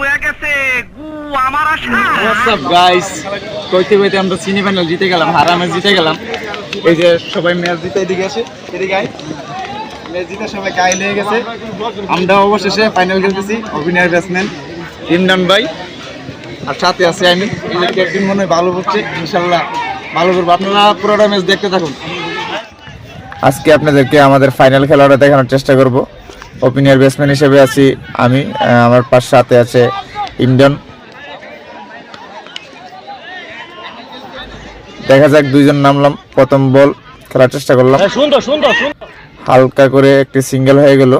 হয়ে গেছে। গু আমার আশা। হোয়াটসঅ্যাপ গাইস কইতে কইতে আমরা সিনি ফাইনাল জিতে গেলাম হারা ম্যাচ জিতে গেলাম। এই যে সবাই ম্যাচ জিতে এদিকে আসে এদিকে আয়। ম্যাচ জিতে সবাই গায়ে লেগে গেছে। আমরা অবশেষে ফাইনাল খেলতেছি অভিনয় ব্যাটসম্যান ইমরান ভাই। আর সাথে আছে আমি। ক্যাপ্টেন মনে হয় ভালো করছে ইনশাল্লাহ ভালো করব। আপনারা পুরোটা ম্যাচ দেখতে থাকুন। আজকে আপনাদেরকে আমাদের ফাইনাল খেলাটা দেখানোর চেষ্টা করব। ওপেনিয়ার ব্যাটসম্যান হিসেবে আছি আমি আমার পাশ সাথে আছে ইন্ডিয়ান দেখা যাক দুইজন নামলাম প্রথম বল খেলার চেষ্টা করলাম। সুন্দর হালকা করে একটি সিঙ্গেল হয়ে গেল।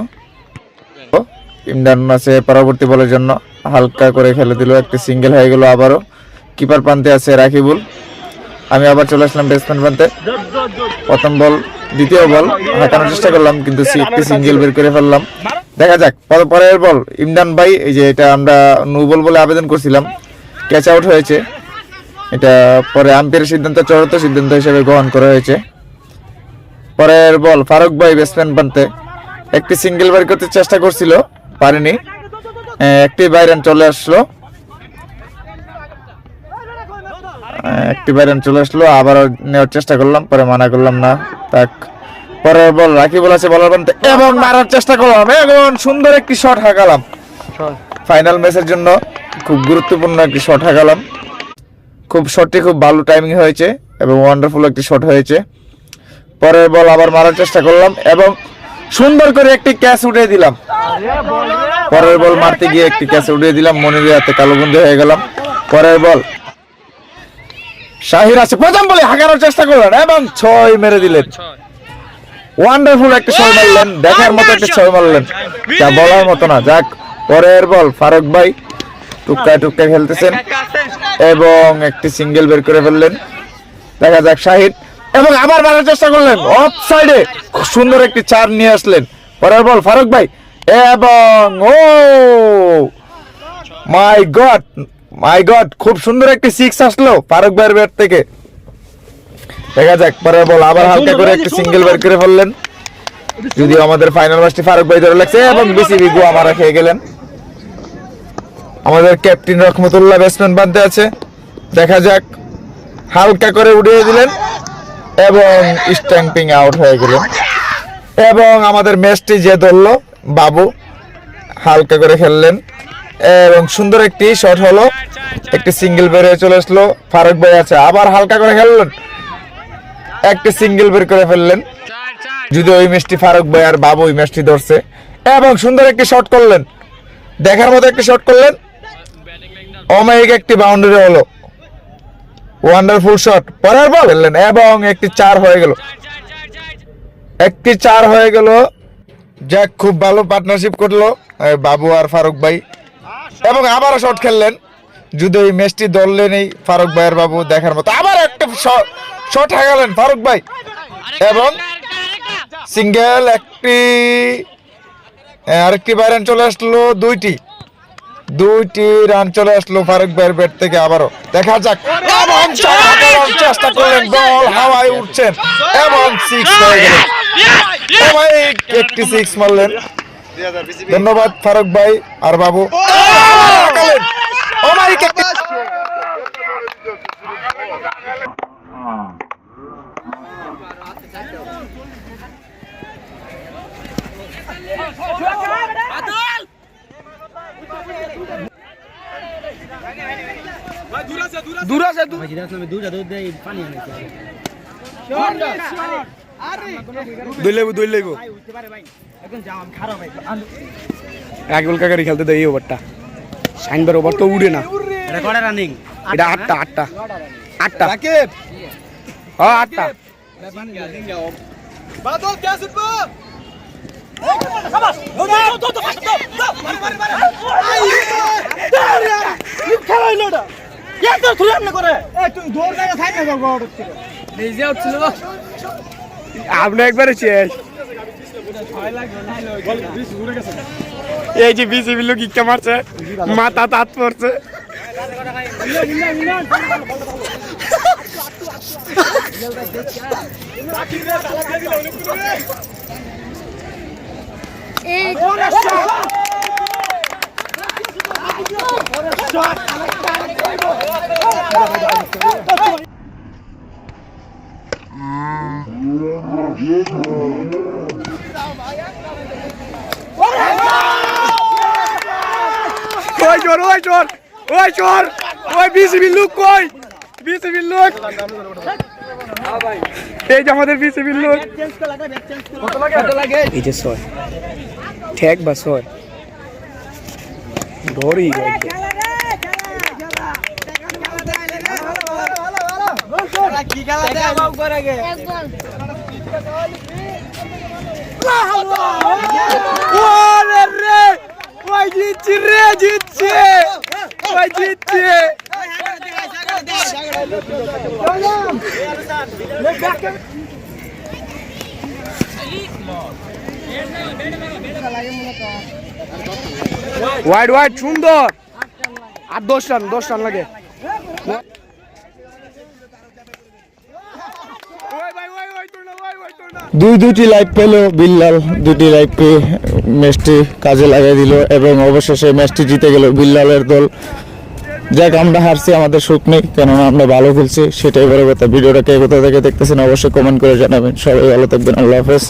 ইমরান আছে পরবর্তী বলের জন্য হালকা করে খেলে দিল একটি সিঙ্গেল হয়ে গেল আবারও। কিপার প্রান্তে আছে রাকিবুল। আমি আবার চলে আসলাম ব্যাটসম্যান প্রান্তে প্রথম বল, দ্বিতীয় বল হাঁকানোর চেষ্টা করলাম, কিন্তু একটি সিঙ্গেল বের করে ফেললাম। দেখা যাক, পর- পরের বল, ইমরান ভাই, এই যে এটা আমরা নো বল বলে আবেদন করছিলাম ক্যাচ আউট হয়েছে। এটা পরে আম্পায়ারের সিদ্ধান্ত চূড়ান্ত সিদ্ধান্ত হিসেবে গ্রহণ করা হয়েছে। পরের বল, ফারুক ভাই ব্যাটসম্যান প্রান্তে একটি সিঙ্গেল বের করতে চেষ্টা করছিল, পারেনি। একটি বাইরান চলে আসলো। একটি চলে আসলো আবার নেওয়ার চেষ্টা করলাম পরে মানা করলাম না। তাক পরের বল রাখি বল আছে বলার প্রান্তে এবং মারার চেষ্টা করলাম এবং সুন্দর একটি শট হাঁকালাম। ফাইনাল ম্যাচের জন্য খুব গুরুত্বপূর্ণ একটি শট হাঁকালাম। খুব শটটি খুব ভালো টাইমিং হয়েছে এবং ওয়ান্ডারফুল একটি শট হয়েছে। পরের বল আবার মারার চেষ্টা করলাম এবং সুন্দর করে একটি ক্যাচ উঠিয়ে দিলাম। পরের বল মারতে গিয়ে একটি ক্যাচ উঠিয়ে দিলাম মনির হাতে কালোবন্দি হয়ে গেলাম। পরের বল শাহির আছে। প্রথম বলে হাঁকানোর চেষ্টা করলেন এবং ছয় মেরে দিলেন। ওয়ান্ডারফুল একটা ছয় মারলেন। দেখার মতো একটা ছয় মারলেন। যা বলার মতো না। যাক পরের বল ফারুক ভাই। টুকটায় টুকটায় খেলতেছেন এবং একটি সিঙ্গেল বের করে ফেললেন। দেখা যাক শাহিদ এবং আবার মারার চেষ্টা করলেন। অফ সাইডে সুন্দর একটি চার নিয়ে আসলেন। পরের বল ফারুক ভাই। এবং ও! মাই গড মাই গড খুব সুন্দর একটি সিক্স আসলো ফারুক ভাইয়ের ব্যাট থেকে। দেখা যাক পরের বল আবার হালকা করে একটি সিঙ্গেল বের করে ফেললেন। যদিও আমাদের ফাইনাল ম্যাচটি ফারুক ভাই ধরে লাগছে এবং বিসিবি গোয়া মারা খেয়ে গেলেন। আমাদের ক্যাপ্টেন রহমতুল্লাহ ব্যাটসম্যান বাদে আছে। দেখা যাক হালকা করে উড়িয়ে দিলেন এবং স্ট্যাম্পিং আউট হয়ে গেলেন। এবং আমাদের ম্যাচটি যে ধরলো বাবু হালকা করে খেললেন। এবং সুন্দর একটি শট হলো। একটি সিঙ্গেল বের হয়ে চলে আসলো। ফারুক ভাই আছে, আবার হালকা করে খেললেন। একটি সিঙ্গেল বের করে ফেললেন। যদি ওই ম্যাচটি ফারুক ভাই আর বাবু ওই ম্যাচটি ধরছে। এবং সুন্দর একটি শট করলেন। দেখার মতো একটি শট করলেন। অমায়িক একটি বাউন্ডারি হলো। ওয়ান্ডারফুল শট পরের বল ফেললেন এবং একটি চার হয়ে গেল। একটি চার হয়ে গেল। যাক, খুব ভালো পার্টনারশিপ করল বাবু আর ফারুক ভাই। এবং আবারও শট খেললেন। যদি ওই ম্যাচটি ধরলেন এই ফারুক ভাই আর বাবু দেখার মতো। আবার একটা শট হাগালেন ফারুক ভাই। এবং সিঙ্গেল একটি আহ, আরেকটি বাইরান চলে আসলো দুইটি। দুইটি রান চলে আসলো ফারুক ভাইয়ের ব্যাট থেকে আবারও। দেখা যাক। চেষ্টা করলেন বল হাওয়ায় উঠছেন। এবং সিক্স হয়ে একটি সিক্স মারলেন। ধন্যবাদ ফারুক ভাই আর বাবু। অমায়িক একটি দইলাইব দইলাইব একবল কাকারি খেলতে দেয় এই ওভারটা সাইনবার ওভার তো উড়ে না। এটা কটা রানিং এটা আটটা আটটা। আটটা। হ্যাঁ আটটা। আপনি একবারে শেষ। এই যে বিসিবি লোক ইচ্ছা মারছে মাথা তাত পড়ছে। এই ওই চোর ওই চোর ওই চোর ওই বিসিবি লোক কই? বিসিবি লোক। এই যে আমাদের বিসিবি লোক। এই যে ছয় ঠেক বা ছয় ধরি ওরে রে ওই জিতছি রে, জিতছে। ওই জিতছে। ওয়াইড ওয়াইড সুন্দর। আর দশ রান দশ রান লাগে ওই ভাই ওই ওই তোর না ওই ওই তোর না দুই দুটি লাইভ পেল, বিল্লাল দুটি লাইভ পেয়ে ম্যাচটি কাজে লাগিয়ে দিল এবং অবশেষে ম্যাচটি জিতে গেল বিল্লালের দল। যাক, আমরা হারছি, আমাদের সুখ নেই, কেননা আমরা ভালো খেলছি, সেটাই বড় কথা। ভিডিওটা কে কোথা থেকে দেখতেছেন অবশ্যই কমেন্ট করে জানাবেন। সবাই ভালো থাকবেন, আল্লাহ হাফেজ।